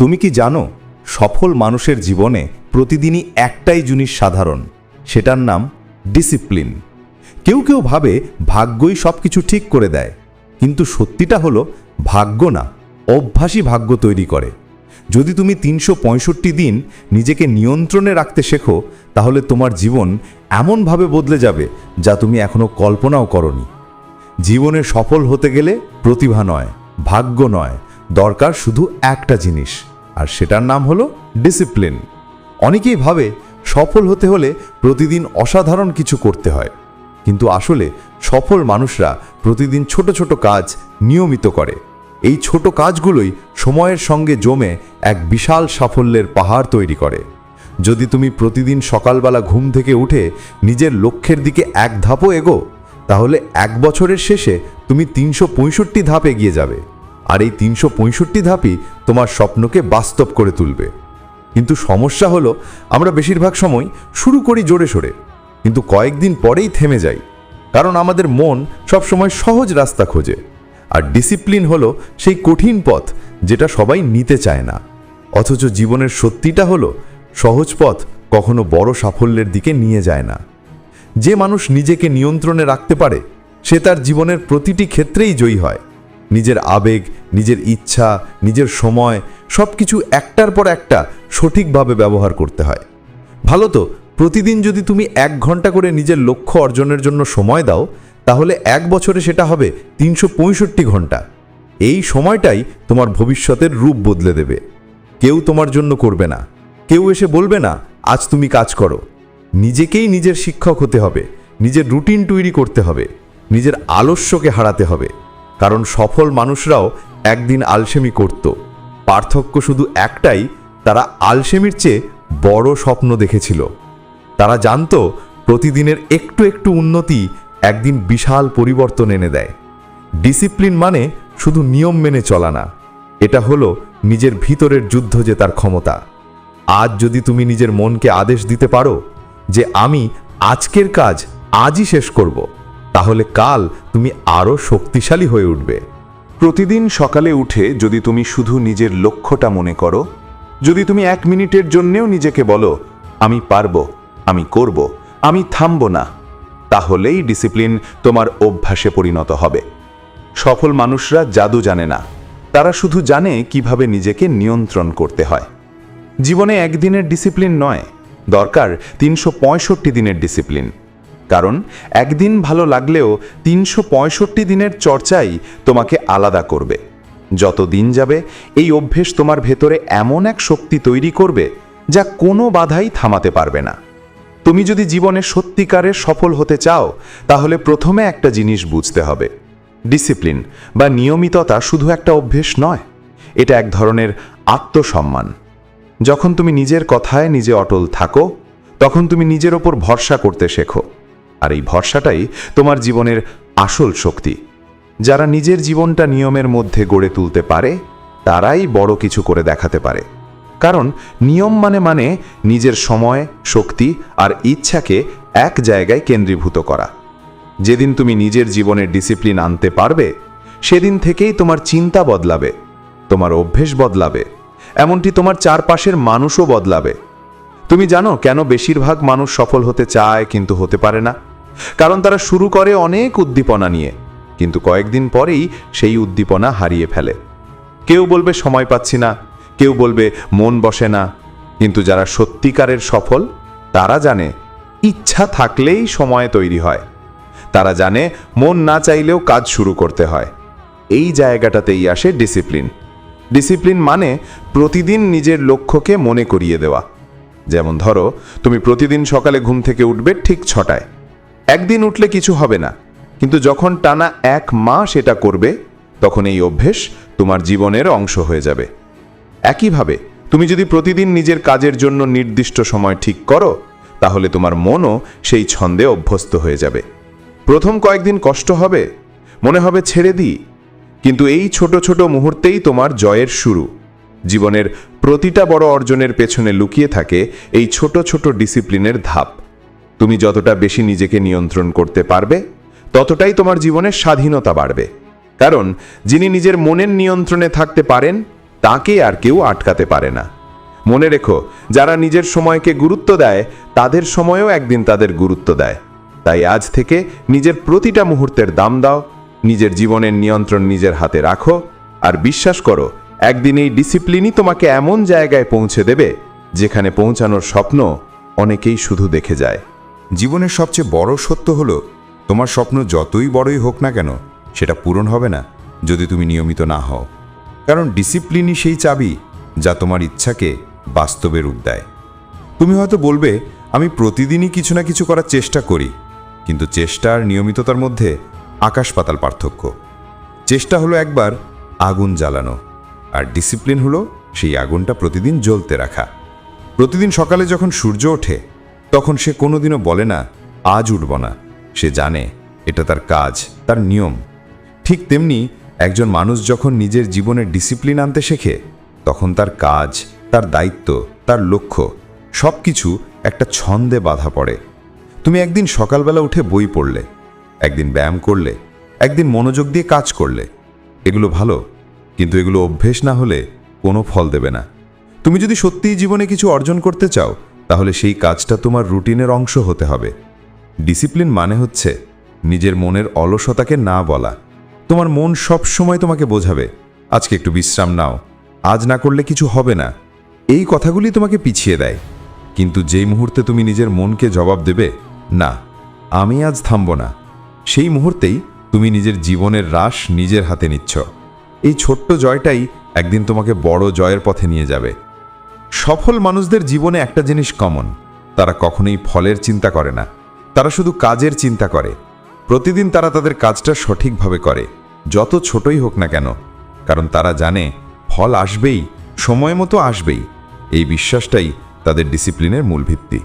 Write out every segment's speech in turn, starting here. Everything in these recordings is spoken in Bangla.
তুমি কি জানো, সফল মানুষের জীবনে প্রতিদিনই একটাই জিনিস সাধারণ, সেটার নাম ডিসিপ্লিন কেউ কেউ ভাবে ভাগ্যই সব কিছু ঠিক করে দেয়, কিন্তু সত্যিটা হলো ভাগ্য না, অভ্যাসই ভাগ্য তৈরি করে। যদি তুমি তিনশো পঁয়ষট্টি দিন নিজেকে নিয়ন্ত্রণে রাখতে শেখো, তাহলে তোমার জীবন এমনভাবে বদলে যাবে যা তুমি এখনও কল্পনাও করনি। জীবনে সফল হতে গেলে প্রতিভা নয়, ভাগ্য নয়, দরকার শুধু একটা জিনিস। আর সেটার নাম হলো ডিসিপ্লিন অনেকেই ভাবে সফল হতে হলে প্রতিদিন অসাধারণ কিছু করতে হয়। কিন্তু আসলে সফল মানুষরা প্রতিদিন ছোট ছোট কাজ নিয়মিত করে। এই ছোট কাজগুলোই সময়ের সঙ্গে জমে এক বিশাল সাফল্যের পাহাড় তৈরি করে। যদি তুমি প্রতিদিন সকালবেলা ঘুম থেকে উঠে নিজের লক্ষ্যের দিকে এক ধাপও এগো, তাহলে এক বছরের শেষে তুমি তিনশো পঁয়ষট্টি ধাপ এগিয়ে যাবে। আর এই তিনশো পঁয়ষট্টি ধাপই তোমার স্বপ্নকে বাস্তব করে তুলবে। কিন্তু সমস্যা হলো, আমরা বেশিরভাগ সময় শুরু করি জোরে সোরে, কিন্তু কয়েকদিন পরেই থেমে যাই, কারণ আমাদের মন সবসময় সহজ রাস্তা খোঁজে, আর ডিসিপ্লিন হলো সেই কঠিন পথ যেটা সবাই নিতে চায় না। অথচ জীবনের সত্যিটা হলো, সহজ পথ কখনো বড় সাফল্যের দিকে নিয়ে যায় না। যে মানুষ নিজেকে নিয়ন্ত্রণে রাখতে পারে, সে তার জীবনের প্রতিটি ক্ষেত্রেই জয়ী হয়। নিজের আবেগ, নিজের ইচ্ছা, নিজের সময় সব কিছু একটার পর একটা সঠিকভাবে ব্যবহার করতে হয়। ভালো তো, প্রতিদিন যদি তুমি এক ঘণ্টা করে নিজের লক্ষ্য অর্জনের জন্য সময় দাও, তাহলে এক বছরে সেটা হবে তিনশো পঁয়ষট্টি ঘণ্টা। এই সময়টাই তোমার ভবিষ্যতের রূপ বদলে দেবে। কেউ তোমার জন্য করবে না। কেউ এসে বলবে না, আজ তুমি কাজ করো। নিজেকেই নিজের শিক্ষক হতে হবে, নিজের রুটিন তৈরি করতে হবে, নিজের আলস্যকে হারাতে হবে। কারণ সফল মানুষরাও একদিন আলসেমি করত। পার্থক্য শুধু একটাই, তারা আলসেমির চেয়ে বড় স্বপ্ন দেখেছিল। তারা জানত প্রতিদিনের একটু একটু উন্নতি একদিন বিশাল পরিবর্তন এনে দেয়। ডিসিপ্লিন মানে শুধু নিয়ম মেনে চলা না, এটা হলো নিজের ভিতরের যুদ্ধ জেতার ক্ষমতা। আজ যদি তুমি নিজের মনকে আদেশ দিতে পারো যে আমি আজকের কাজ আজই শেষ করব তাহলে কাল তুমি আরও শক্তিশালী হয়ে উঠবে। প্রতিদিন সকালে উঠে যদি তুমি শুধু নিজের লক্ষ্যটা মনে করো, যদি তুমি এক মিনিটের জন্যেও নিজেকে বলো, আমি পারব, আমি করব, আমি থামব না, তাহলেই ডিসিপ্লিন তোমার অভ্যাসে পরিণত হবে। সফল মানুষরা জাদু জানে না। তারা শুধু জানে কীভাবে নিজেকে নিয়ন্ত্রণ করতে হয়। জীবনে একদিনের ডিসিপ্লিন নয়, দরকার তিনশো পঁয়ষট্টি দিনের ডিসিপ্লিন। কারণ একদিন ভালো লাগলেও তিনশো পঁয়ষট্টি দিনের চর্চাই তোমাকে আলাদা করবে। যত দিন যাবে, এই অভ্যেস তোমার ভেতরে এমন এক শক্তি তৈরি করবে যা কোনো বাধাই থামাতে পারবে না। তুমি যদি জীবনে সত্যিকারে সফল হতে চাও, তাহলে প্রথমে একটা জিনিস বুঝতে হবে। ডিসিপ্লিন বা নিয়মিততা শুধু একটা অভ্যেস নয়, এটা এক ধরনের আত্মসম্মান। যখন তুমি নিজের কথায় নিজে অটল থাকো, তখন তুমি নিজের ওপর ভরসা করতে শেখো। আর এই ভরসাটাই তোমার জীবনের আসল শক্তি। যারা নিজের জীবনটা নিয়মের মধ্যে গড়ে তুলতে পারে, তারাই বড় কিছু করে দেখাতে পারে। কারণ নিয়ম মানে মানে নিজের সময়, শক্তি আর ইচ্ছাকে এক জায়গায় কেন্দ্রীভূত করা। যেদিন তুমি নিজের জীবনের ডিসিপ্লিন আনতে পারবে, সেদিন থেকেই তোমার চিন্তা বদলাবে, তোমার অভ্যেস বদলাবে, এমনটি তোমার চারপাশের মানুষও বদলাবে। তুমি জানো কেন বেশিরভাগ মানুষ সফল হতে চায় কিন্তু হতে পারে না? কারণ তারা শুরু করে অনেক উদ্দীপনা নিয়ে, কিন্তু কয়েকদিন পরেই সেই উদ্দীপনা হারিয়ে ফেলে। কেউ বলবে সময় পাচ্ছি না, কেউ বলবে মন বসে না, কিন্তু যারা সত্যিকারের সফল, তারা জানে ইচ্ছা থাকলেই সময় তৈরি হয়। তারা জানে মন না চাইলেও কাজ শুরু করতে হয়। এই জায়গাটাতেই আসে ডিসিপ্লিন। ডিসিপ্লিন মানে প্রতিদিন নিজের লক্ষ্যকে মনে করিয়ে দেওয়া। যেমন ধরো, তুমি প্রতিদিন সকালে ঘুম থেকে উঠবে ঠিক ছটায়। একদিন উঠলে কিছু হবে না। কিন্তু যখন টানা এক মাস এটা করবে, তখন এই অভ্যেস তোমার জীবনের অংশ হয়ে যাবে। একইভাবে, তুমি যদি প্রতিদিন নিজের কাজের জন্য নির্দিষ্ট সময় ঠিক করো, তাহলে তোমার মনও সেই ছন্দে অভ্যস্ত হয়ে যাবে। প্রথম কয়েকদিন কষ্ট হবে, মনে হবে ছেড়ে দিই, কিন্তু এই ছোট ছোট মুহূর্তেই তোমার জয়ের শুরু। জীবনের প্রতিটা বড় অর্জনের পেছনে লুকিয়ে থাকে এই ছোট ছোট ডিসিপ্লিনের ধাপ। তুমি যতটা বেশি নিজেকে নিয়ন্ত্রণ করতে পারবে, ততটাই তোমার জীবনের স্বাধীনতা বাড়বে। কারণ, যিনি নিজের মনের নিয়ন্ত্রণে থাকতে পারেন, তাকে আর কেউ আটকাতে পারে না। মনে রেখো, যারা নিজের সময়কে গুরুত্ব দেয়, তাদের সময়ও একদিন তাদের গুরুত্ব দেয়। তাই আজ থেকে নিজের প্রতিটা মুহূর্তের দাম দাও, নিজের জীবনের নিয়ন্ত্রণ নিজের হাতে রাখো, আর বিশ্বাস করো, একদিন এই ডিসিপ্লিনই তোমাকে এমন জায়গায় পৌঁছে দেবে, যেখানে পৌঁছানোর স্বপ্ন অনেকেই শুধু দেখে যায়। জীবনের সবচেয়ে বড় সত্য হলো, তোমার স্বপ্ন যতই বড়ই হোক না কেন, সেটা পূরণ হবে না যদি তুমি নিয়মিত না হও। কারণ ডিসিপ্লিনই সেই চাবি যা তোমার ইচ্ছাকে বাস্তবে রূপ দেয়। তুমি হয়তো বলবে, আমি প্রতিদিনই কিছু না কিছু করার চেষ্টা করি। কিন্তু চেষ্টা আর নিয়মিততার মধ্যে আকাশ পাতাল পার্থক্য। চেষ্টা হলো একবার আগুন জ্বালানো, আর ডিসিপ্লিন হলো সেই আগুনটা প্রতিদিন জ্বলতে রাখা। প্রতিদিন সকালে যখন সূর্য ওঠে তখন সে কোনোদিনও বলে না, আজ উঠব না। সে জানে এটা তার কাজ, তার নিয়ম। ঠিক তেমনি একজন মানুষ যখন নিজের জীবনের ডিসিপ্লিন আনতে শেখে, তখন তার কাজ, তার দায়িত্ব, তার লক্ষ্য সব কিছু একটা ছন্দে বাধা পড়ে। তুমি একদিন সকালবেলা উঠে বই পড়লে, একদিন ব্যায়াম করলে, একদিন মনোযোগ দিয়ে কাজ করলে। এগুলো ভালো, কিন্তু এগুলো অভ্যেস না হলে কোনো ফল দেবে না। তুমি যদি সত্যিই জীবনে কিছু অর্জন করতে চাও তাহলে সেই কাজটা তোমার রুটিনের অংশ হতে হবে। ডিসিপ্লিন মানে হচ্ছে নিজের মনের অলসতাকে না বলা। তোমার মন সব সময় তোমাকে বোঝাবে, আজকে একটু বিশ্রাম নাও, আজ না করলে কিছু হবে না। এই কথাগুলি তোমাকে পিছিয়ে দেয়। কিন্তু যেই মুহূর্তে তুমি নিজের মনকে জবাব দেবে, না, আমি আজ থামব না। সেই মুহূর্তেই তুমি নিজের জীবনের রাশ নিজের হাতে নিচ্ছ। এই ছোট্ট জয়টাই একদিন তোমাকে বড় জয়ের পথে নিয়ে যাবে। সফল মানুষদের জীবনে একটা জিনিস কমন তারা কখনোই ফলের চিন্তা করে না। তারা শুধু কাজের চিন্তা করে। প্রতিদিন তারা তাদের কাজটা সঠিকভাবে করে, যত ছোটই হোক না কেন। কারণ তারা জানে, ফল আসবেই, সময় মতো আসবেই। এই বিশ্বাসটাই তাদের ডিসিপ্লিনের মূল ভিত্তি।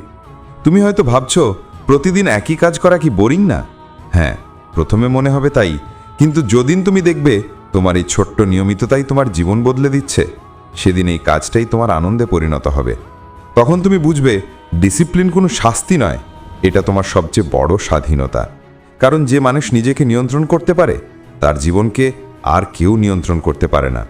তুমি হয়তো ভাবছ, প্রতিদিন একই কাজ করা কি বোরিং না? হ্যাঁ প্রথমে মনে হবে তাই। কিন্তু যদিন তুমি দেখবে, তোমার এই ছোট্ট নিয়মিততাই তোমার জীবন বদলে দিচ্ছে। সেদিন এই কাজটাই তোমার আনন্দে পরিণত হবে। তখন তুমি বুঝবে ডিসিপ্লিন কোনো শাস্তি নয়, এটা তোমার সবচেয়ে বড় স্বাধীনতা। কারণ যে মানুষ নিজেকে নিয়ন্ত্রণ করতে পারে, তার জীবনকে আর কেউ নিয়ন্ত্রণ করতে পারে না।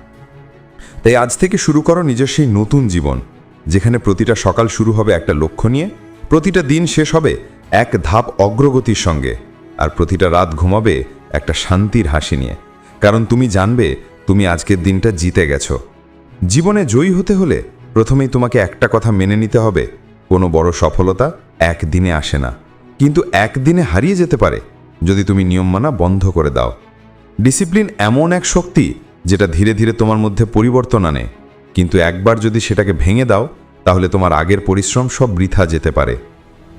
তাই আজ থেকে শুরু করো নিজের সেই নতুন জীবন, যেখানে প্রতিটা সকাল শুরু হবে একটা লক্ষ্য নিয়ে, প্রতিটা দিন শেষ হবে এক ধাপ অগ্রগতির সঙ্গে, আর প্রতিটা রাত ঘুমাবে একটা শান্তির হাসি নিয়ে। কারণ তুমি জানবে, তুমি আজকের দিনটা জিতে গেছো। জীবনে জয়ী হতে হলে প্রথমেই তোমাকে একটা কথা মেনে নিতে হবে, কোনো বড় সফলতা একদিনে আসে না। কিন্তু একদিনে হারিয়ে যেতে পারে যদি তুমি নিয়ম মানা বন্ধ করে দাও। ডিসিপ্লিন এমন এক শক্তি যেটা ধীরে ধীরে তোমার মধ্যে পরিবর্তন আনে। কিন্তু একবার যদি সেটাকে ভেঙে দাও, তাহলে তোমার আগের পরিশ্রম সব বৃথা যেতে পারে।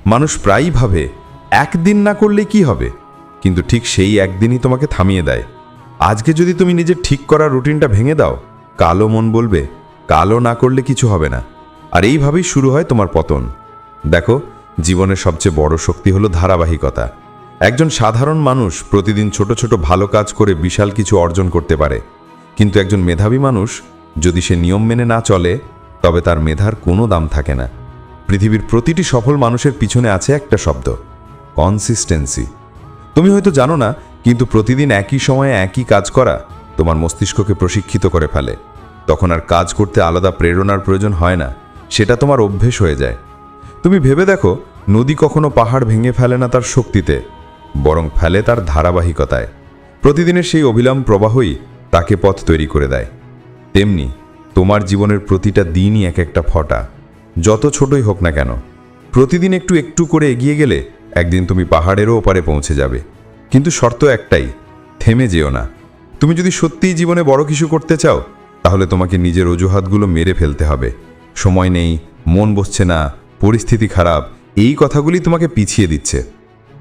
মানুষ প্রায়ই ভাবে, একদিন না করলে কি হবে? কিন্তু ঠিক সেই একদিনই তোমাকে থামিয়ে দেয়। আজকে যদি তুমি নিজের ঠিক করা রুটিনটা ভেঙে দাও কালো মন বলবে, কালো না করলে কিছু হবে না। আর এইভাবেই শুরু হয় তোমার পতন। দেখো, জীবনের সবচেয়ে বড় শক্তি হলো ধারাবাহিকতা। একজন সাধারণ মানুষ প্রতিদিন ছোট ছোট ভালো কাজ করে বিশাল কিছু অর্জন করতে পারে। কিন্তু একজন মেধাবী মানুষ, যদি সে নিয়ম মেনে না চলে, তবে তার মেধার কোনো দাম থাকে না। পৃথিবীর প্রতিটি সফল মানুষের পিছনে আছে একটা শব্দ কনসিস্টেন্সি তুমি হয়তো জানো না, কিন্তু প্রতিদিন একই সময়ে একই কাজ করা তোমার মস্তিষ্ককে প্রশিক্ষিত করে ফেলে। তখন আর কাজ করতে আলাদা প্রেরণার প্রয়োজন হয় না, সেটা তোমার অভ্যেস হয়ে যায়। তুমি ভেবে দেখো, নদী কখনো পাহাড় ভেঙে ফেলে না তার শক্তিতে, বরং ফেলে তার ধারাবাহিকতায়। প্রতিদিনের সেই অবিরাম প্রবাহই তাকে পথ তৈরি করে দেয়। তেমনি, তোমার জীবনের প্রতিটা দিনই এক একটা ফটা, যত ছোটই হোক না কেন। প্রতিদিন একটু একটু করে এগিয়ে গেলে একদিন তুমি পাহাড়েরও ওপারে পৌঁছে যাবে। কিন্তু শর্ত একটাই, থেমে যেও না। তুমি যদি সত্যিই জীবনে বড় কিছু করতে চাও, তাহলে তোমাকে নিজের অজুহাতগুলো মেরে ফেলতে হবে। সময় নেই, মন বসছে না, পরিস্থিতি খারাপ, এই কথাগুলি তোমাকে পিছিয়ে দিচ্ছে।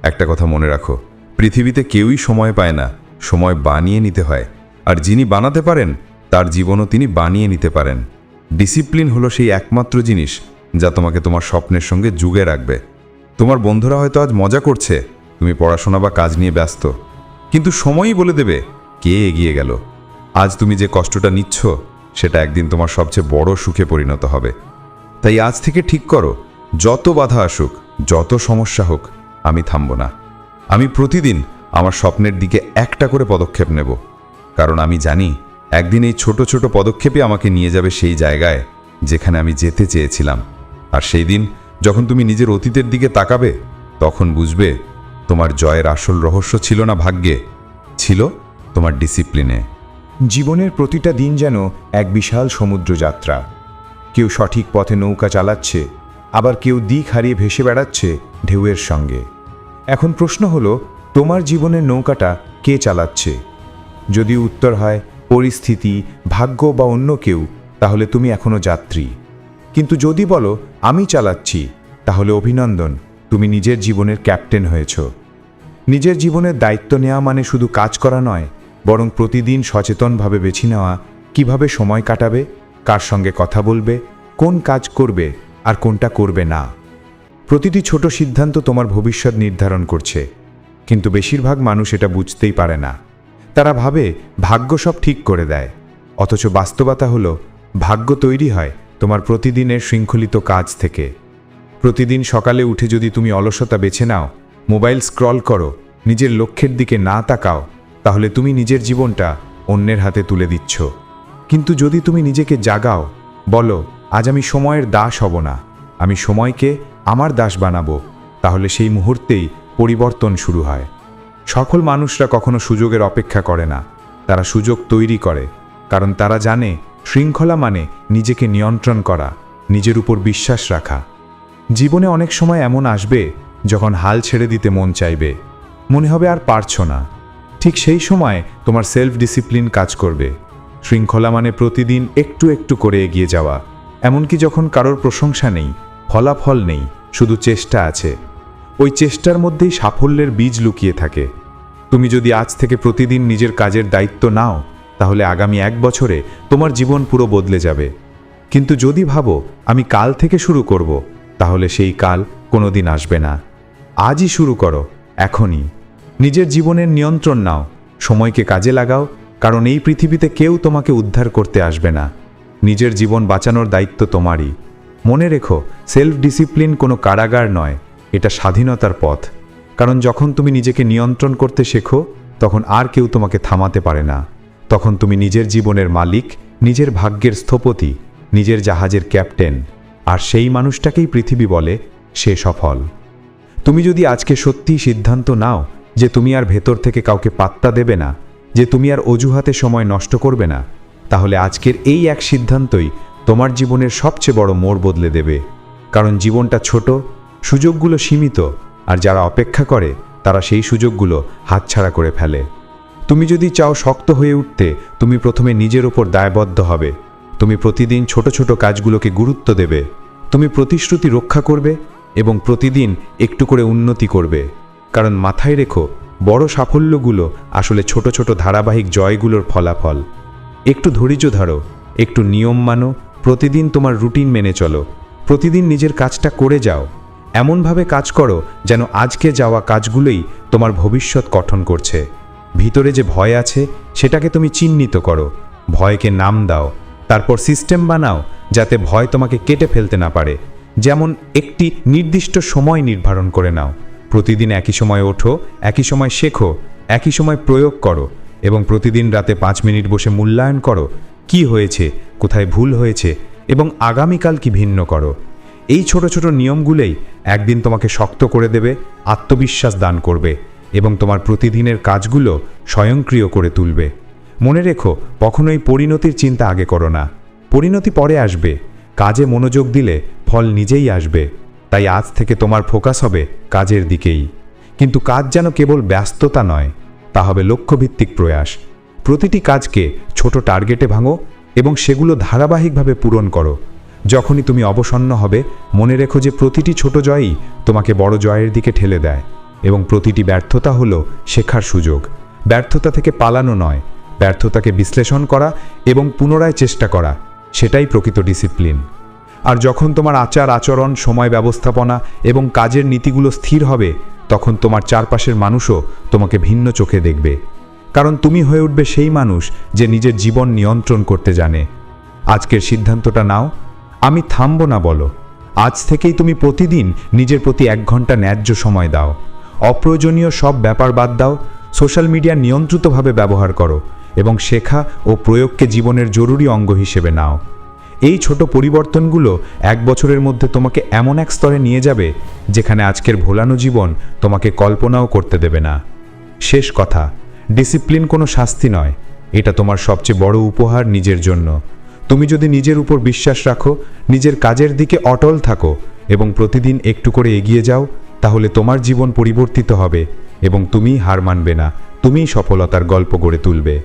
একটা কথা মনে রাখো, পৃথিবীতে কেউই সময় পায় না, সময় বানিয়ে নিতে হয়। আর যিনি বানাতে পারেন, তার জীবনও তিনি বানিয়ে নিতে পারেন। ডিসিপ্লিন হলো সেই একমাত্র জিনিস যা তোমাকে তোমার স্বপ্নের সঙ্গে যুগে রাখবে। তোমার বন্ধুরা হয়তো আজ মজা করছে, তুমি পড়াশোনা বা কাজ নিয়ে ব্যস্ত। কিন্তু সময়ই বলে দেবে কে এগিয়ে গেল? আজ তুমি যে কষ্টটা নিচ্ছ, সেটা একদিন তোমার সবচেয়ে বড় সুখে পরিণত হবে। তাই আজ থেকে ঠিক করো, যত বাধা আসুক, যত সমস্যা হোক, আমি থামব না। আমি প্রতিদিন আমার স্বপ্নের দিকে একটা করে পদক্ষেপ নেব। কারণ আমি জানি, একদিন এই ছোট ছোট পদক্ষেপে আমাকে নিয়ে যাবে সেই জায়গায় যেখানে আমি যেতে চেয়েছিলাম। আর সেই দিন যখন তুমি নিজের অতীতের দিকে তাকাবে, তখন বুঝবে, তোমার জয়ের আসল রহস্য ছিল না ভাগ্যে, ছিল তোমার ডিসিপ্লিনে জীবনের প্রতিটা দিন যেন এক বিশাল সমুদ্রযাত্রা। কেউ সঠিক পথে নৌকা চালাচ্ছে, আবার কেউ দিক হারিয়ে ভেসে বেড়াচ্ছে ঢেউয়ের সঙ্গে। এখন প্রশ্ন হলো, তোমার জীবনের নৌকাটা কে চালাচ্ছে? যদি উত্তর হয়, পরিস্থিতি, ভাগ্য বা অন্য কেউ, তাহলে তুমি এখনও যাত্রী। কিন্তু যদি বলো, আমি চালাচ্ছি, তাহলে অভিনন্দন, তুমি নিজের জীবনের ক্যাপ্টেন হয়েছ। নিজের জীবনের দায়িত্ব নেওয়া মানে শুধু কাজ করা নয় বরং প্রতিদিন সচেতনভাবে বেছে নেওয়া কীভাবে সময় কাটাবে, কার সঙ্গে কথা বলবে, কোন কাজ করবে আর কোনটা করবে না। প্রতিটি ছোট সিদ্ধান্ত তোমার ভবিষ্যৎ নির্ধারণ করছে, কিন্তু বেশিরভাগ মানুষ এটা বুঝতেই পারে না। তারা ভাবে ভাগ্য সব ঠিক করে দেয়, অথচ বাস্তবতা হলো ভাগ্য তৈরি হয় তোমার প্রতিদিনের শৃঙ্খলিত কাজ থেকে। প্রতিদিন সকালে উঠে যদি তুমি অলসতা বেছে নাও, মোবাইল স্ক্রল করো, নিজের লক্ষ্যের দিকে না তাকাও তাহলে তুমি নিজের জীবনটা অন্যের হাতে তুলে দিচ্ছ। কিন্তু যদি তুমি নিজেকে জাগাও, বলো, আজ আমি সময়ের দাস হব না। আমি সময়কে আমার দাস বানাবো। তাহলে সেই মুহূর্তেই পরিবর্তন শুরু হয়। সকল মানুষরা কখনো সুযোগের অপেক্ষা করে না। তারা সুযোগ তৈরি করে। কারণ তারা জানে, শৃঙ্খলা মানে নিজেকে নিয়ন্ত্রণ করা, নিজের উপর বিশ্বাস রাখা। জীবনে অনেক সময় এমন আসবে, যখন হাল ছেড়ে দিতে মন চাইবে। মনে হবে আর পারছ না। ঠিক সেই সময় তোমার সেলফ ডিসিপ্লিন কাজ করবে। শৃঙ্খলা মানে প্রতিদিন একটু একটু করে এগিয়ে যাওয়া। এমনকি যখন কারোর প্রশংসা নেই, ফলাফল নেই, শুধু চেষ্টা আছে। ওই চেষ্টার মধ্যেই সাফল্যের বীজ লুকিয়ে থাকে। তুমি যদি আজ থেকে প্রতিদিন নিজের কাজের দায়িত্ব নাও, তাহলে আগামী এক বছরে তোমার জীবন পুরো বদলে যাবে। কিন্তু যদি ভাবো, আমি কাল থেকে শুরু করব, তাহলে সেই কাল কোনোদিন আসবে না। আজই শুরু করো, এখনই। নিজের জীবনের নিয়ন্ত্রণ নাও, সময়কে কাজে লাগাও, কারণ এই পৃথিবীতে কেউ তোমাকে উদ্ধার করতে আসবে না। নিজের জীবন বাঁচানোর দায়িত্ব তোমারই। মনে রেখো সেলফ ডিসিপ্লিন কোনো কারাগার নয়, এটা স্বাধীনতার পথ। কারণ যখন তুমি নিজেকে নিয়ন্ত্রণ করতে শেখো, তখন আর কেউ তোমাকে থামাতে পারে না। তখন তুমি নিজের জীবনের মালিক, নিজের ভাগ্যের স্থপতি, নিজের জাহাজের ক্যাপ্টেন, আর সেই মানুষটাকেই পৃথিবী বলে সে সফল। তুমি যদি আজকে সত্যিই সিদ্ধান্ত নাও যে তুমি আর ভেতর থেকে কাউকে পাত্তা দেবে না, যে তুমি আর অজুহাতে সময় নষ্ট করবে না, তাহলে আজকের এই এক সিদ্ধান্তই তোমার জীবনের সবচেয়ে বড় মোড় বদলে দেবে। কারণ জীবনটা ছোট, সুযোগগুলো সীমিত, আর যারা অপেক্ষা করে, তারা সেই সুযোগগুলো হাতছাড়া করে ফেলে। তুমি যদি চাও শক্ত হয়ে উঠতে, তুমি প্রথমে নিজের ওপর দায়বদ্ধ হবে। তুমি প্রতিদিন ছোট ছোট কাজগুলোকে গুরুত্ব দেবে। তুমি প্রতিশ্রুতি রক্ষা করবে এবং প্রতিদিন একটু করে উন্নতি করবে। কারণ মাথায় রেখো, বড় সাফল্যগুলো আসলে ছোট ছোট ধারাবাহিক জয়গুলোর ফলাফল। একটু ধৈর্য ধরো, একটু নিয়ম মানো, প্রতিদিন তোমার রুটিন মেনে চলো, প্রতিদিন নিজের কাজটা করে যাও। এমনভাবে কাজ করো যেন আজকে যাওয়া কাজগুলোই তোমার ভবিষ্যৎ গঠন করছে। ভিতরে যে ভয় আছে, সেটাকে তুমি চিহ্নিত করো, ভয়কে নাম দাও, তারপর সিস্টেম বানাও যাতে ভয় তোমাকে কেটে ফেলতে না পারে। যেমন একটি নির্দিষ্ট সময় নির্ধারণ করে নাও। প্রতিদিন একই সময় ওঠো, একই সময় শেখো, একই সময় প্রয়োগ করো এবং প্রতিদিন রাতে পাঁচ মিনিট বসে মূল্যায়ন করো, কি হয়েছে, কোথায় ভুল হয়েছে এবং আগামীকাল কি ভিন্ন করো। এই ছোট ছোট নিয়মগুলোই একদিন তোমাকে শক্ত করে দেবে, আত্মবিশ্বাস দান করবে এবং তোমার প্রতিদিনের কাজগুলো স্বয়ংক্রিয় করে তুলবে। মনে রেখো, কখনোই পরিণতির চিন্তা আগে করো না। পরিণতি পরে আসবে, কাজে মনোযোগ দিলে ফল নিজেই আসবে। তাই আজ থেকে তোমার ফোকাস হবে কাজের দিকেই। কিন্তু কাজ যেন কেবল ব্যস্ততা নয়, তা হবে লক্ষ্যভিত্তিক প্রয়াস। প্রতিটি কাজকে ছোট টার্গেটে ভাঙো এবং সেগুলো ধারাবাহিকভাবে পূরণ করো। যখনই তুমি অবসন্ন হবে, মনে রেখো যে প্রতিটি ছোট জয়ই তোমাকে বড় জয়ের দিকে ঠেলে দেয় এবং প্রতিটি ব্যর্থতা হলো শেখার সুযোগ। ব্যর্থতা থেকে পালানো নয়, ব্যর্থতাকে বিশ্লেষণ করা এবং পুনরায় চেষ্টা করা, সেটাই প্রকৃত ডিসিপ্লিন। আর যখন তোমার আচার, আচরণ, সময় ব্যবস্থাপনা এবং কাজের নীতিগুলো স্থির হবে, তখন তোমার চারপাশের মানুষও তোমাকে ভিন্ন চোখে দেখবে। কারণ তুমি হয়ে উঠবে সেই মানুষ যে নিজের জীবন নিয়ন্ত্রণ করতে জানে। আজকের সিদ্ধান্তটা নাও, আমি থামব না বলো। আজ থেকেই তুমি প্রতিদিন নিজের প্রতি এক ঘণ্টা ন্যায্য সময় দাও। অপ্রয়োজনীয় সব ব্যাপার বাদ দাও, সোশ্যাল মিডিয়া নিয়ন্ত্রিতভাবে ব্যবহার করো এবং শেখা ও প্রয়োগকে জীবনের জরুরি অঙ্গ হিসেবে নাও। এই ছোট পরিবর্তনগুলো এক বছরের মধ্যে তোমাকে এমন এক স্তরে নিয়ে যাবে, যেখানে আজকের ভোলানো জীবন তোমাকে কল্পনাও করতে দেবে না। শেষ কথা, ডিসিপ্লিন কোনো শাস্তি নয়, এটা তোমার সবচেয়ে বড় উপহার নিজের জন্য। তুমি যদি নিজের উপর বিশ্বাস রাখো, নিজের কাজের দিকে অটল থাকো এবং প্রতিদিন একটু করে এগিয়ে যাও, তাহলে তোমার জীবন পরিবর্তিত হবে এবং তুমি হার মানবে না, তুমিই সফলতার গল্প গড়ে তুলবে।